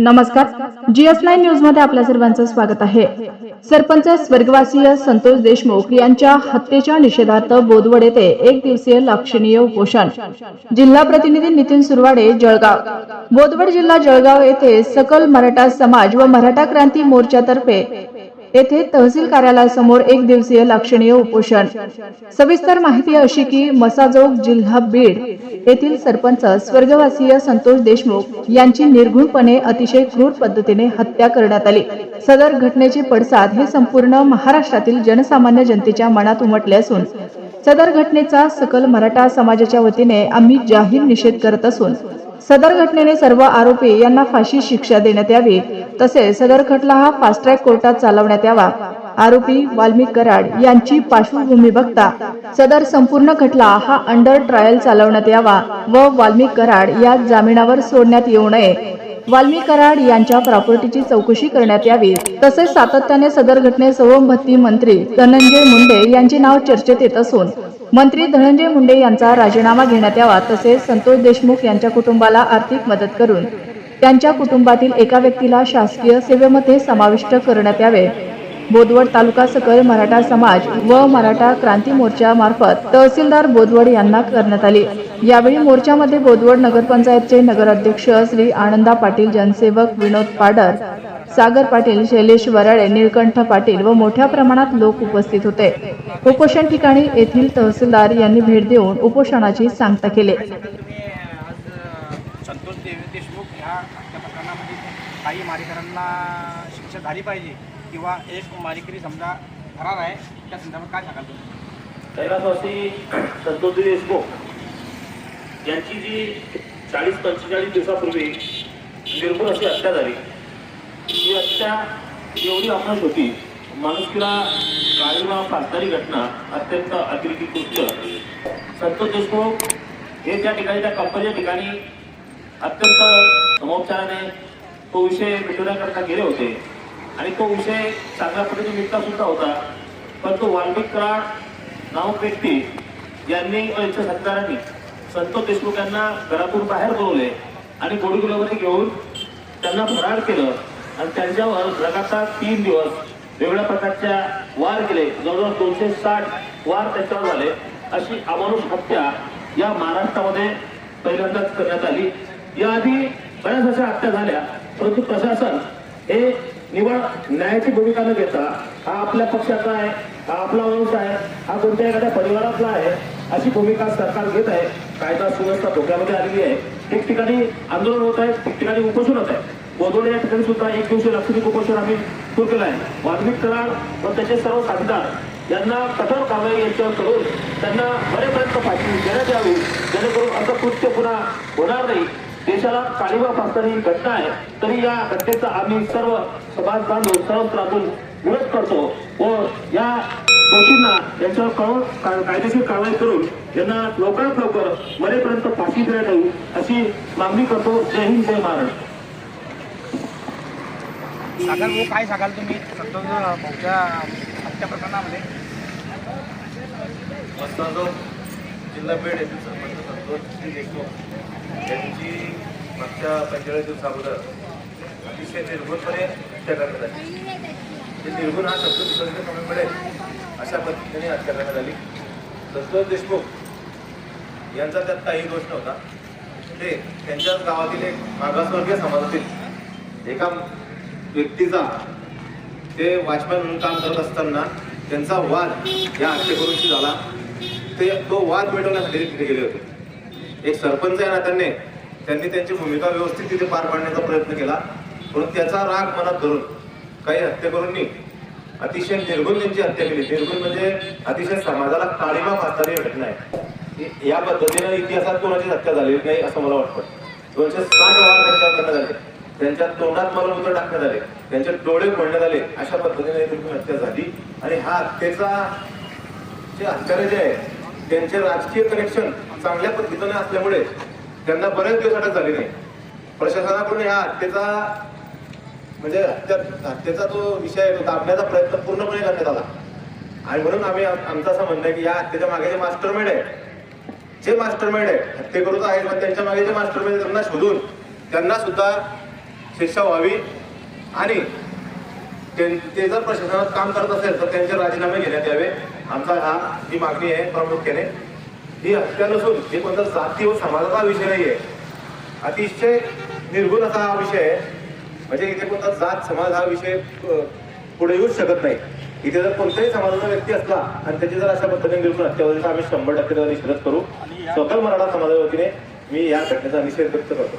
नमस्कार. GS nine न्यूजमध्ये आपल्या सर्वांचं स्वागत आहे. सरपंच स्वर्गवासीय संतोष देशमुख यांच्या हत्येच्या निषेधार्थ बोदवड येथे एक दिवसीय लक्षणीय उपोषण. जिल्हा प्रतिनिधी नितीन सुरवाडे जळगाव. बोदवड जिल्हा जळगाव येथे सकल मराठा समाज व मराठा क्रांती मोर्चातर्फे येथे तहसील कार्यालयासमोर एक दिवसीय लक्षणीय उपोषण. सविस्तर माहिती अशी की मसाजोग जिल्हा बीड येथील सरपंच स्वर्गवासीय संतोष देशमुख यांची निर्घुणपणे अतिशय क्रूर पद्धतीने हत्या करण्यात आली. सदर घटनेचे पडसाद हे संपूर्ण महाराष्ट्रातील जनसामान्य जनतेच्या मनात उमटले असून सदर घटनेचा सकल मराठा समाजाच्या वतीने आम्ही जाहीर निषेध करत असून सदर घटनेने सर्व आरोपी यांना फाशी शिक्षा देण्यात यावी. तसेच सदर खटला हा फास्ट ट्रॅक कोर्टात चालवण्यात यावा. आरोपी वाल्मिक कराड यांची पार्श्वभूमी बघता सदर संपूर्ण खटला हा अंडर ट्रायल चालवण्यात यावा व वाल्मिक कराड या जामिनावर सोडण्यात येऊ नये. वाल्मिक कराड यांच्या प्रॉपर्टीची चौकशी करण्यात यावी. तसेच सातत्याने सदर घटनेत भत्ती मंत्री धनंजय मुंडे यांचे नाव चर्चेत येत असून मंत्री धनंजय मुंडे यांचा राजीनामा घेण्यात यावा तसेच संतोष देशमुख यांच्या कुटुंबाला आर्थिक मदत करून त्यांच्या कुटुंबातील एका व्यक्तीला शासकीय सेवेमध्ये समाविष्ट करण्यात यावे. बोदवड तालुका सकल मराठा समाज व मराठा क्रांती मोर्चा मार्फत तहसीलदार बोदवड यांना करण्यात आली. यावेळी मोर्चामध्ये बोदवड नगरपंचायतचे नगराध्यक्ष श्री आनंदा पाटील जनसेवक विनोद पाडर सागर पाटील शैलेश वराळे निळकंठ पाटील व मोठ्या प्रमाणात लोक उपस्थित होते. उपोषण ठिकाणी येथील तहसीलदार यांनी भेट देऊन उपोषणाची सांगता केली. देशमुख काही शिक्षा झाली पाहिजे किंवा एक मारेकरी समजा फरार आहे त्या संदर्भात काय सांगाल तुम्ही? कैलासवासी संतोष देशमुख यांची जी चाळीस पंचेचाळीस दिवसापूर्वी निर्भूल अशी हत्या झाली ही हत्या एवढी अफाट होती माणुसकीला काळीमा फासणारी घटना अत्यंत अतिरेकी कृत्य संतोष देशमुख हे त्या ठिकाणी त्या कंपनीच्या ठिकाणी अत्यंत समोपचाराने तो विषय मिटवण्याकरता गेले होते. आणि तो विषय चांगल्या पद्धतीने मिटला सुद्धा होता. परंतु वाल्मिक कराड नामक व्यक्ती यांनी यांच्या सरकारांनी संतोष देशमुख यांना घरातून बाहेर बोलवले आणि गोडीगुलामध्ये घेऊन त्यांना फरार केलं. आणि त्यांच्यावर लगातार तीन दिवस वेगवेगळ्या प्रकारच्या वार केले. जवळजवळ दोनशे साठ वार त्यांच्यावर झाले. अशी अमानुष हत्या या महाराष्ट्रामध्ये पहिल्यांदाच करण्यात आली. याआधी बऱ्याच अशा हत्या झाल्या. परंतु प्रशासन हे निवड न्यायाची भूमिका न घेता हा आपल्या पक्षाचा आहे हा आपला वंश आहे हा कोणत्या एखाद्या परिवारातला आहे अशी भूमिका सरकार घेत आहे. कायदा सुव्यवस्था धोक्यामध्ये आलेली आहे. ठिकठिकाणी आंदोलन होत आहे ठिकठिकाणी उपोषण होत आहे. बोदवडे या ठिकाणी सुद्धा एक दिवशी लक्षणिक उपोषण आम्ही सुरू केलं आहे. वाल्मिक कराड व त्याचे सर्व साथीदार यांना कठोर कारवाई यांच्यावर करून त्यांना बरेपर्यंत फाशी देण्यात यावी. जेणेकरून असं कृत्य पुन्हा होणार नाही. देशाला काळीमा फासणारी ही घटना आहे तरी या घटनेचा आम्ही सर्व समाज बांधव सर्व स्तरातून विरोध करतो व या दोषींना यांच्यावर कळून कायदेशीर कारवाई करून यांना लवकरात लवकर मरेपर्यंत फाशी देण्यात यावी अशी मागणी करतो. जय हिंद जय महाराष्ट्र. सागर भाऊ काय सांगाल तुम्ही? संतोष भाऊच्या हत्या प्रकरणामध्ये. जिल्हा पेठ येथील सरपंच संतोष श्री देशमुख त्यांची मागच्या पंचेचाळीस दिवस अगोदर अतिशय निर्गुणपणे हत्या करण्यात आली. ते निर्गुण हा शब्द दुसऱ्या कमी पडेल अशा पद्धतीने हत्या करण्यात आली. संतोष देशमुख यांचा त्यात काही दोष नव्हता. ते त्यांच्याच गावातील एक मागासवर्गीय समाजातील एका व्यक्तीचा ते वॉचमॅन म्हणून काम करत असताना त्यांचा वाद या हत्येकरूंशी झाला. ते तो वाद मिटवण्यासाठी तिथे गेले होते. एक सरपंच या नात्याने त्यांनी त्यांची भूमिका व्यवस्थित तिथे पार पाडण्याचा प्रयत्न केला. म्हणून त्याचा राग मनात धरून काही हत्येकरूंनी अतिशय निर्गुण त्यांची हत्या केली. निर्गुण म्हणजे अतिशय समाजाला काळीमा फासणारी घटना आहे. या पद्धतीने इतिहासात कोणाची हत्या झालेली नाही असं मला वाटतं. दोनशे साठ वार त्यांच्यावर करण्यात आले त्यांच्या तोंडात मलमूत्र टाकण्यात आले. त्यांचे डोळे फोडण्यात आले. अशा पद्धतीने हत्या झाली. आणि हा हत्येचा जे हत्यारे जे आहे त्यांचे राजकीय कनेक्शन चांगल्या पद्धतीने असल्यामुळे त्यांना बरेच दिवस अटक झाली नाही. प्रशासनाकडून ह्या हत्येचा म्हणजे हत्या हत्येचा जो विषय आहे तो दाबण्याचा प्रयत्न पूर्णपणे करण्यात आला. आणि म्हणून आम्ही आमचं असं म्हणणं आहे की या हत्येच्या मागे जे मास्टरमाइंड आहे जे मास्टर आहे हत्येकरूच आहेत पण त्यांच्या मागे जे मास्टर त्यांना शोधून त्यांना सुद्धा शिक्षा व्हावी. आणि ते जर प्रशासनात काम करत असेल तर त्यांचे राजीनामे घेण्यात यावे. आमचा हा ही मागणी आहे प्रामुख्याने. ही हत्या नसून हे कोणता जाती व समाजाचा विषय नाही आहे अतिशय निर्गुण असा हा विषय आहे. म्हणजे इथे कोणता जात समाज हा विषय पुढे येऊच शकत नाही. इथे जर कोणत्याही समाजाचा व्यक्ती असला आणि त्याची जर अशा पद्धतीने निर्गुण हत्या होईल तर आम्ही शंभर टक्के त्याचा निषेध करू. सकल मराठा समाजाच्या वतीने मी या घटनेचा निषेध व्यक्त करतो.